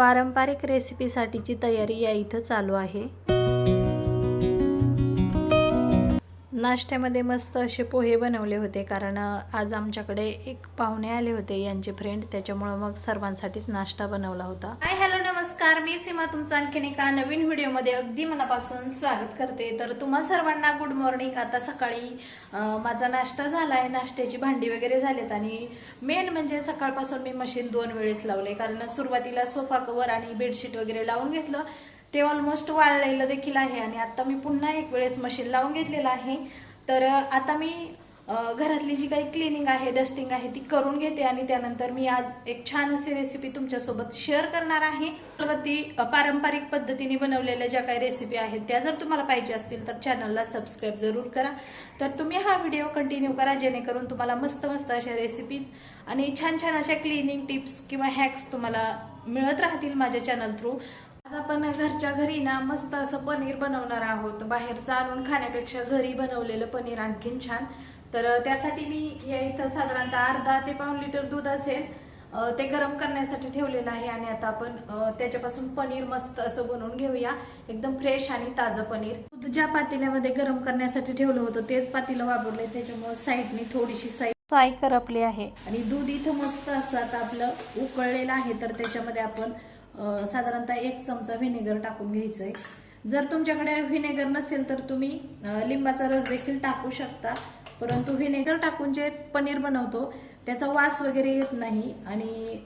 पारंपरिक रेसिपीसाठीची तयारी या इथं चालू आहे. नाश्त्यामध्ये मस्त असे पोहे बनवले होते कारण आज आमच्याकडे एक पाहुणे आले होते यांचे फ्रेंड त्याच्यामुळं मग सर्वांसाठीच नाश्ता बनवला होता. हाय हॅलो नमस्कार मी सीमा तुमचं आणखीन एका नवीन व्हिडिओमध्ये अगदी मनापासून स्वागत करते. तर तुम्हा सर्वांना गुड मॉर्निंग आता सकाळी माझा नाश्ता झाला आहे नाश्त्याची भांडी वगैरे झालेत आणि मेन म्हणजे सकाळपासून मी मशीन दोन वेळेस लावले. कारण सुरुवातीला सोफा कवर आणि बेडशीट वगैरे लावून घेतलं. ते ऑलमोस्ट वाळलेलं देखील आहे आणि आत्ता मी पुन्हा एक वेळेस मशीन लावून घेतलेलं आहे. तर आता मी घरातली जी काही क्लिनिंग आहे डस्टिंग आहे ती करून घेते आणि त्यानंतर मी आज एक छान अशी रेसिपी तुमच्यासोबत शेअर करणार आहे. ती पारंपरिक पद्धतीने बनवलेल्या ज्या काही रेसिपी आहेत त्या जर तुम्हाला पाहिजे असतील तर चॅनलला सबस्क्राईब जरूर करा. तर तुम्ही हा व्हिडिओ कंटिन्यू करा जेणेकरून तुम्हाला मस्त मस्त अशा रेसिपीज आणि छान छान अशा क्लिनिंग टिप्स किंवा हॅक्स तुम्हाला मिळत राहतील माझ्या चॅनल थ्रू आज आपण घरच्या घरी ना मस्त असं पनीर बनवणार आहोत. बाहेरचं आणून खाण्यापेक्षा घरी बनवलेलं पनीर आणखीन छान. तर त्यासाठी मी या इथं साधारणतः अर्धा ते पाऊन लिटर दूध असेल ते गरम करण्यासाठी ठेवलेलं आहे आणि आता आपण त्याच्यापासून पनीर मस्त असं बनवून घेऊया. एकदम फ्रेश आणि ताजं पनीर. दूध ज्या पातेल्यामध्ये गरम करण्यासाठी ठेवलं होतं तेच पातेलं वापरलंय. त्याच्यामुळे साईडनी थोडीशी साईड साय करपली आहे. आणि दूध इथं मस्त असं आता आपलं उकळलेलं आहे तर त्याच्यामध्ये आपण साधारणतः एक चमचा व्हिनेगर टाकून घ्यायचंय. जर तुमच्याकडे व्हिनेगर नसेल तर तुम्ही लिंबाचा रस देखील टाकू शकता. परंतु व्हिनेगर टाकून जे पनीर बनवतो त्याचा वास वगैरे येत नाही आणि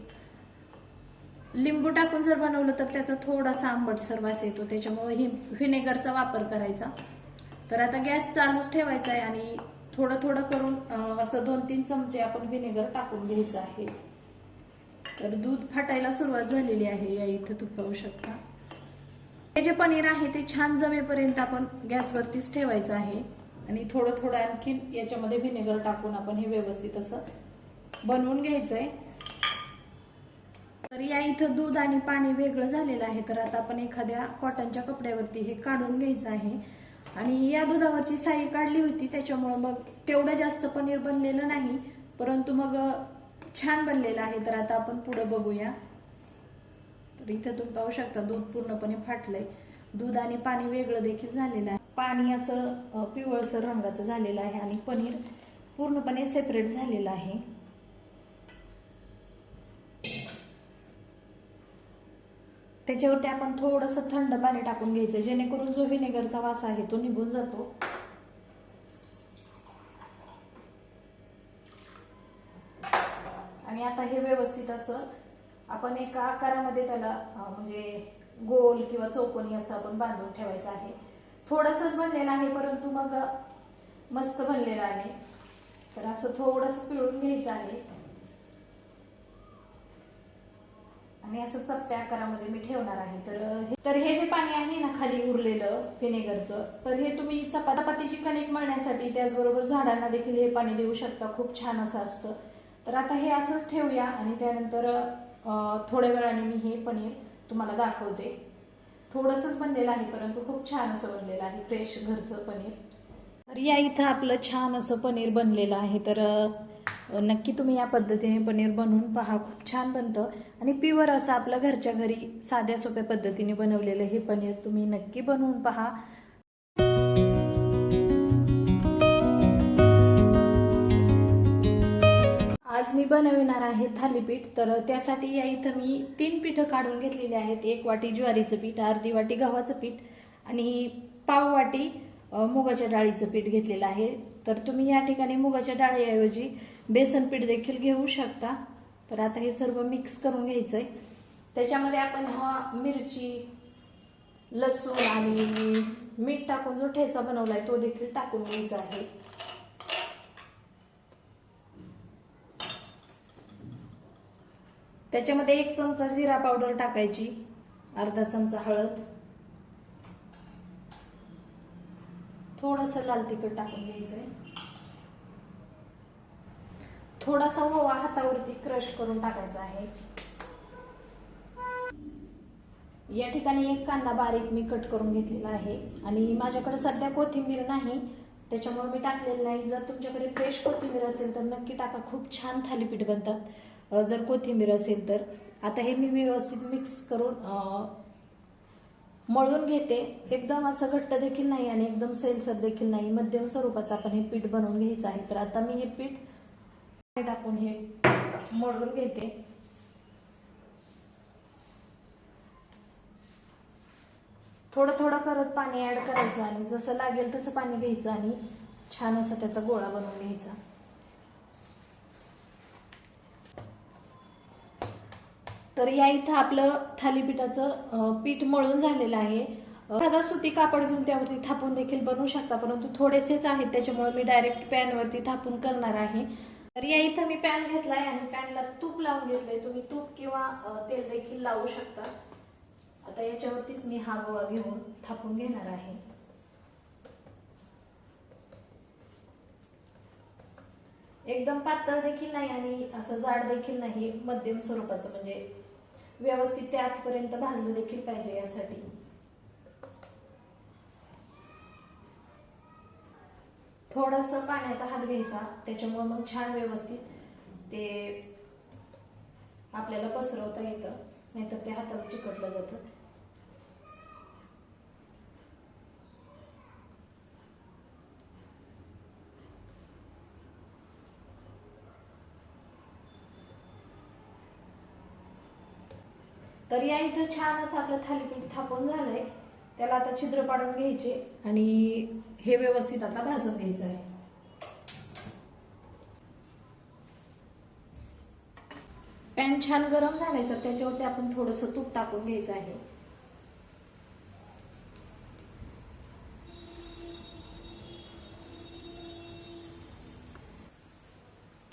लिंबू टाकून जर बनवलं तर त्याचा थोडासा आंबटसर वास येतो. त्याच्यामुळे ही व्हिनेगरचा वापर करायचा. तर आता गॅस चालूच ठेवायचा आहे आणि थोडं थोडं करून असं दोन तीन चमचे आपण व्हिनेगर टाकून घ्यायचं आहे. तर दूध फाटायला सुरुवात झालेली आहे. या इथं तू पाहू शकता. हे जे पनीर आहे ते छान जमेपर्यंत आपण गॅसवरतीच ठेवायचं आहे. आणि थोडं थोडं आणखीन याच्यामध्ये व्हिनेगर टाकून आपण हे व्यवस्थित असं बनवून घ्यायचंय. तर या इथं दूध आणि पाणी वेगळं झालेलं आहे तर आता आपण एखाद्या कॉटनच्या कपड्यावरती हे काढून घ्यायचं आहे. आणि या दुधावरची साई काढली होती त्याच्यामुळं मग तेवढं जास्त पनीर बनलेलं नाही परंतु मग छान बनलेलं आहे. तर आता आपण पुढं बघूया. तर इथं तुम्ही पाहू शकता दूध पूर्णपणे फाटलंय. दूध आणि पाणी वेगळं देखील झालेलं आहे. पाणी असं पिवळसर रंगाचं झालेलं आहे आणि पनीर पूर्णपणे सेपरेट झालेलं आहे. त्याच्यावरती आपण थोडंसं थंड पाणी टाकून घ्यायचं जेणेकरून जो व्हिनेगरचा वास आहे तो निघून जातो. आणि आता हे व्यवस्थित असं आपण एका आकारामध्ये त्याला म्हणजे गोल किंवा चौकोनी असं आपण बांधून ठेवायचं आहे. थोडंसंच बनलेलं आहे परंतु मग मस्त बनलेलं आहे. तर असं थोडंसं पिळून घ्यायचं आहे. आणि असं चपट्या आकारामध्ये मी ठेवणार आहे. तर तर हे जे पाणी आहे ना खाली उरलेलं व्हिनेगरचं तर हे तुम्ही चपा- चपातीची कणिक मळण्यासाठी त्याचबरोबर झाडांना देखील हे पाणी देऊ शकता. खूप छान असं असतं. तर आता हे असंच ठेवूया आणि त्यानंतर थोड्या वेळाने मी हे पनीर तुम्हाला दाखवते. थोडंसंच बनलेलं आहे परंतु खूप छान असं बनलेलं आहे फ्रेश घरचं पनीर. तर या इथं आपलं छान असं पनीर बनलेलं आहे. तर नक्की तुम्ही या पद्धतीने पनीर बनवून पहा खूप छान बनतं. आणि प्युअर असं आपलं घरच्या घरी साध्या सोप्या पद्धतीने बनवलेलं हे पनीर तुम्ही नक्की बनवून पहा. आज मी बनविणार आहे थालीपीठ. तर त्यासाठी या इथं मी तीन पिठं काढून घेतलेली आहेत. एक वाटी ज्वारीचं पीठ अर्धी वाटी गव्हाचं पीठ आणि पाव वाटी मुगाच्या डाळीचं पीठ घेतलेलं आहे. तर तुम्ही या ठिकाणी मुगाच्या डाळीऐवजी बेसन पीठ देखील घेऊ शकता. तर आता हे सर्व मिक्स करून घ्यायचं आहे त्याच्यामध्ये आपण हा मिरची लसूण आणि मीठ टाकून जो ठेचा बनवला आहे तो देखील टाकून घ्यायचा आहे. त्याच्यामध्ये एक चमचा जिरा पावडर टाकायची अर्धा चमचा हळद. थोडस लाल तिखट टाकून घ्यायचंय. थोडासा ओवा हातावरती क्रश करून टाकायचा आहे. या ठिकाणी एक कांदा बारीक मी कट करून घेतलेला आहे आणि माझ्याकडे सध्या कोथिंबीर नाही त्याच्यामुळे मी टाकलेलं नाही. जर तुमच्याकडे फ्रेश कोथिंबीर असेल तर नक्की टाका. खूप छान थालीपीठ बनतात. जर कोथिंबीर असेल तर. आता हे मी व्यवस्थित मिक्स करून मळून घेते. एकदम असं घट्ट देखील नाही आणि एकदम सैलसर देखील नाही. मध्यम स्वरूपाचं आपण हे पीठ बनवून घ्यायचं आहे. तर आता मी हे पीठ टाकून हे मळून घेते. थोडं थोडं करत पाणी ऍड करायचं आणि जसं लागेल तसं पाणी घ्यायचं आणि छान असा त्याचा गोळा बनवून घ्यायचा. तर या इथं आपलं थालीपीठाचं पीठ मळून झालेलं आहे. साधा सुती कापड घेऊन त्यावरती थापून देखील बनवू शकता परंतु थोडेसेच आहेत त्याच्यामुळे मी डायरेक्ट पॅनवरती थापून करणार आहे. तर या इथं मी पॅन घेतला आहे आणि पॅनला तूप लावून घेतलंय. तुम्ही तूप किंवा तेल देखील लावू शकता. आता याच्यावरतीच मी हा गोळा घेऊन थापून घेणार आहे. एकदम पातळ देखील नाही आणि असं जाड देखील नाही मध्यम स्वरूपाचं म्हणजे व्यवस्थित ते आतपर्यंत भाजलं देखील पाहिजे यासाठी. थोडस पाण्याचा हात घ्यायचा त्याच्यामुळे मग छान व्यवस्थित ते आपल्याला पसरवता येतं नाहीतर ते हातावर चिकटलं जातं. तर या इथं छान असं आपलं थालीपीठ थापून झालंय. त्याला आता छिद्र पाडून घ्यायचे आणि हे व्यवस्थित आता भाजून घ्यायचं आहे. पॅन छान गरम झालंय तर त्याच्यावरती आपण थोडस तूप टाकून घ्यायचं आहे.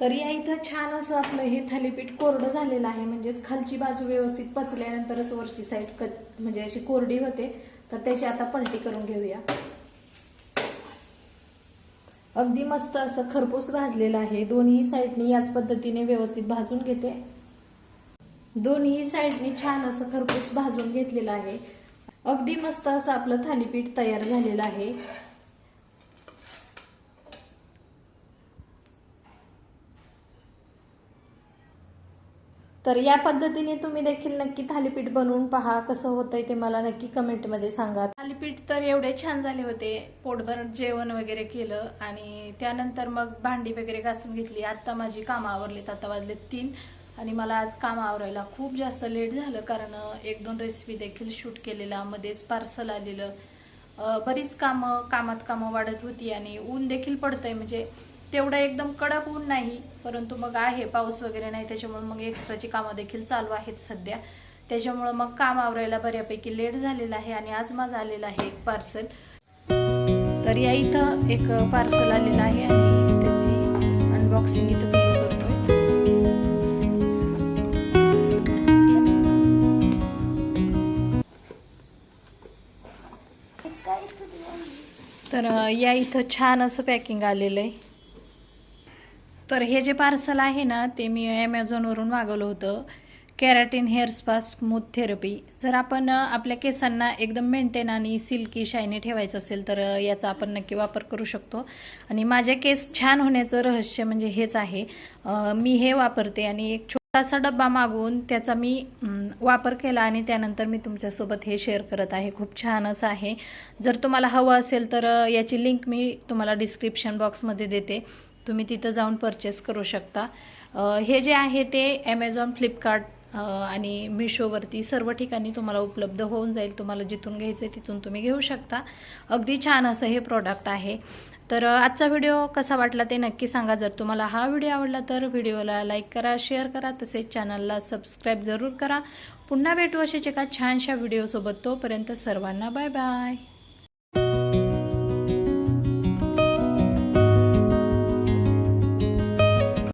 तर या इथं छान असं आपलं हे थालीपीठ कोरडं झालेलं आहे. म्हणजेच खालची बाजू व्यवस्थित पचल्यानंतरच वरची साईड कट म्हणजे अशी कोरडी होते. तर त्याची आता पलटी करून घेऊया. अगदी मस्त असं खरपूस भाजलेलं आहे. दोन्ही साईडनी याच पद्धतीने व्यवस्थित भाजून घेते. दोन्ही साईडनी छान असं खरपूस भाजून घेतलेलं आहे. अगदी मस्त असं आपलं थालीपीठ तयार झालेलं आहे. तर या पद्धतीने तुम्ही देखील नक्की थालीपीठ बनवून पहा कसं होतंय ते मला नक्की कमेंटमध्ये सांगा. थालीपीठ तर एवढे छान झाले होते पोटभर जेवण वगैरे केलं आणि त्यानंतर मग भांडी वगैरे घासून घेतली. आत्ता माझी कामं आवरलीत आता वाजले तीन आणि मला आज काम आवरायला खूप जास्त लेट झालं कारण एक दोन रेसिपी देखील शूट केलेला मध्येच पार्सल आलेलं. बरीच कामं कामात कामं वाढत होती आणि ऊन देखील पडतंय. म्हणजे तेवढं एकदम कडक ऊन नाही परंतु मग आहे पाऊस वगैरे नाही त्याच्यामुळे मग एक्स्ट्राची कामं देखील चालू आहेत सध्या. त्याच्यामुळं मग काम आवरायला बऱ्यापैकी लेट झालेलं आहे आणि आज माझं आलेलं आहे एक पार्सल तर या इथं एक पार्सल आलेलं आहे आणि त्याची अनबॉक्सिंग इथं करतोय. तर या इथं छान असं पॅकिंग आलेलं आहे. तर हे जे पार्सल आहे ना ते मी ॲमेझॉनवरून मागवलं होतं. Keratin hair spa smooth therapy जर आपण आपल्या केसांना एकदम मेंटेन आणि सिल्की शायनी ठेवायचं असेल तर याचा आपण नक्की वापर करू शकतो. आणि माझे केस छान होण्याचं रहस्य म्हणजे हेच आहे. मी हे वापरते आणि एक छोटासा डब्बा मागवून त्याचा मी वापर केला आणि त्यानंतर मी तुमच्यासोबत हे शेअर करत आहे. खूप छान असं आहे. जर तुम्हाला हवं असेल तर याची लिंक मी तुम्हाला डिस्क्रिप्शन बॉक्समध्ये देते. तुम्ही तिथं जाऊन परचेस करू शकता. हे जे आहे ते ॲमेझॉन फ्लिपकार्ट आणि मिशोवरती सर्व ठिकाणी तुम्हाला उपलब्ध होऊन जाईल. तुम्हाला जिथून घ्यायचं आहे तिथून तुम्ही घेऊ शकता. अगदी छान असं हे प्रॉडक्ट आहे. तर आजचा व्हिडिओ कसा वाटला ते नक्की सांगा. जर तुम्हाला हा व्हिडिओ आवडला तर व्हिडिओला लाईक करा शेअर करा. तसेच चॅनलला सबस्क्राईब जरूर करा. पुन्हा भेटू असेच एका छानशा व्हिडिओसोबत तोपर्यंत सर्वांना बाय बाय